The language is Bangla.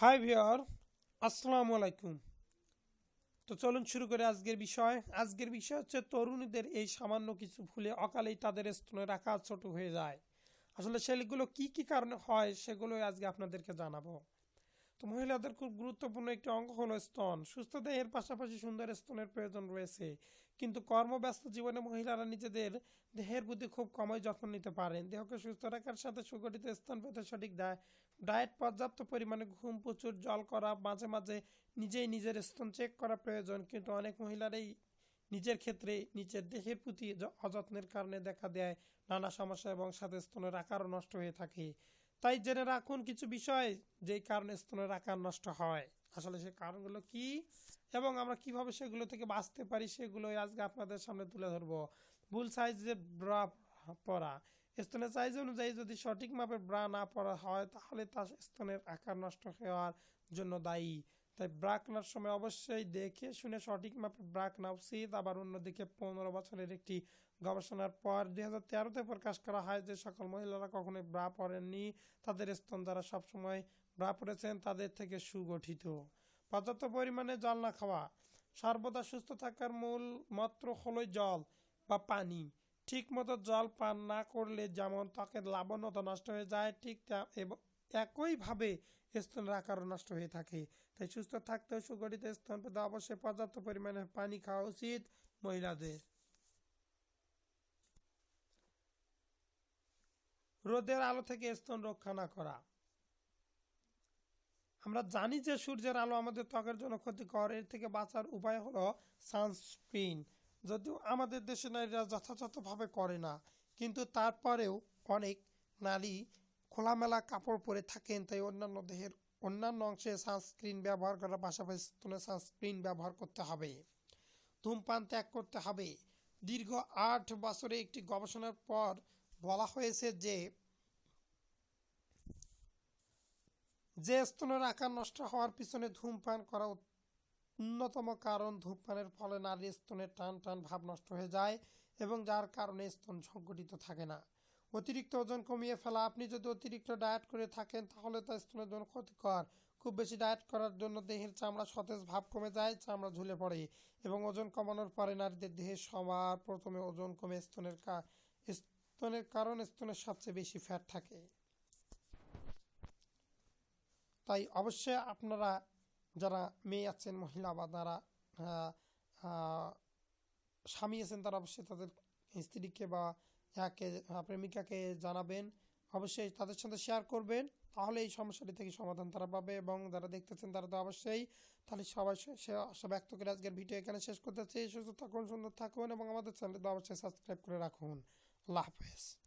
হাই ভিওর আসসালামু আলাইকুম। তো চলুন শুরু করে আজকের বিষয়। আজকের বিষয় হচ্ছে তরুণীদের এই সামান্য কিছু ভুলে অকালেই তাদের স্তনের আকার ছোট হয়ে যায়। আসলে সেগুলো কি কি কারণে হয় সেগুলোই আজকে আপনাদেরকে জানাব। তো মহিলাদের খুব গুরুত্বপূর্ণ একটি অঙ্গ হলো স্তন। সুস্থ দেহের পাশাপাশি সুন্দর স্তনের প্রয়োজন রয়েছে। কিন্তু কর্মব্যস্ত জীবনে মহিলারা নিজেদের দেহের প্রতি খুব কমই যত্ন নিতে পারেন। দেহকে সুস্থ রাখার সাথে সুগঠিত স্তন পেতে সঠিক ডায়েট, পর্যাপ্ত পরিমাণে ঘুম, প্রচুর জল করা, মাঝে মাঝে নিজেই নিজের স্তন চেক করা প্রয়োজন। কিন্তু অনেক মহিলারাই নিজের ক্ষেত্রে নিজের দেহের প্রতি অযত্নের কারণে দেখা দেয় নানা সমস্যা এবং সাথে স্তনের আকারও নষ্ট হয়ে থাকে। তাই জেনে রাখুন কিছু বিষয় যেই কারণে স্তনের আকার নষ্ট হয়। আসলে সে কারণগুলো কি এবং আমরা কীভাবে সেগুলো থেকে বাঁচতে পারি সেগুলোই আজকে আপনাদের সামনে তুলে ধরবো। ভুল সাইজে ব্রা পরা স্তনের সাইজ অনুযায়ী যদি সঠিক মাপের ব্রা না পরা হয় তাহলে তা স্তনের আকার নষ্ট হওয়ার জন্য দায়ী। তাই ব্রাক কেনার সময় অবশ্যই দেখে শুনে সঠিক মাপে ব্রাক কেনা উচিত আবার অন্যদিকে পনেরো বছরের একটি গবেষণার পর দুই হাজার তেরোতে প্রকাশ করা হয় যে সকল মহিলারা কখনোই ব্রা পরেননি। তাদের স্তন দ্বারা সবসময় ব্রা পরেছেন তাদের থেকে সুগঠিত। পর্যাপ্ত পরিমাণে জল না খাওয়া, সর্বদা সুস্থ থাকার মূল মাত্র হলো জল বা পানি। ঠিক মতো জল পান না করলে যেমন ত্বকের লাবণ্যতা নষ্ট হয়ে যায়, ঠিক এবং একইভাবে স্তনের আকারও নষ্ট হয়ে থাকে। তাই সুস্থ থাকতে সুগঠিত স্তন পেতে অবশ্যই পর্যাপ্ত পরিমাণে পানি খাওয়া উচিত মহিলাদের। রোদের আলো থেকে স্তন রক্ষা না করা। আমরা জানি যে সূর্যের আলো আমাদের ত্বকের জন্য ক্ষতিকর। এর থেকে বাঁচার উপায় হলো সানস্ক্রিন যদিও আমাদের দেশে নারীরা যথাযথভাবে করে না, কিন্তু তারপরেও অনেক নারী খোলামেলা কাপড় পরে থাকেন, তাই অন্যান্য দেহের অন্যান্য অংশে সানস্ক্রিন ব্যবহার করার পাশাপাশি স্তনে সানস্ক্রিন ব্যবহার করতে হবে। ধূমপান ত্যাগ করতে হবে। দীর্ঘ আট বছরে একটি গবেষণার পর বলা হয়েছে যে যে স্তনের আকার নষ্ট হওয়ার পিছনে ধূমপান করা অন্যতম কারণ। ধূমপানের ফলে নারীর স্তনের টান টান ভাব নষ্ট হয়ে যায় এবং যার কারণে স্তন সংগঠিত থাকে না। অতিরিক্ত ওজন কমিয়ে ফেলা। আপনি যদি অতিরিক্ত ডায়েট করে থাকেন, তাহলে তা স্তনের জন্য ক্ষতিকর। খুব বেশি ডায়েট করার জন্য দেহের চামড়া সতেজ ভাব কমে যায়, চামড়া ঝুলে পড়ে এবং ওজন কমানোর পরে নারীদের দেহে সবার প্রথমে ওজন কমে স্তনের স্তনের কারণ স্তনের সবচেয়ে বেশি ফ্যাট থাকে। তাই অবশ্যই আপনারা যারা মেয়ে আছেন, মহিলা বা যারা স্বামী আছেন, তারা অবশ্যই তাদের স্ত্রীকে বা ইয়াকে প্রেমিকাকে জানাবেন, অবশ্যই তাদের সাথে শেয়ার করবেন তাহলে এই সমস্যাটি থেকে সমাধান তারা পাবে এবং যারা দেখতেছেন তারা তো অবশ্যই তাহলে সবাই সে- আশা ব্যক্ত করে আজকের ভিডিও এখানে শেষ করতে করতেছি সুস্থ থাকুন, সুন্দর থাকুন এবং আমাদের চ্যানেলটি অবশ্যই সাবস্ক্রাইব করে রাখুন। আল্লাহ হাফেজ।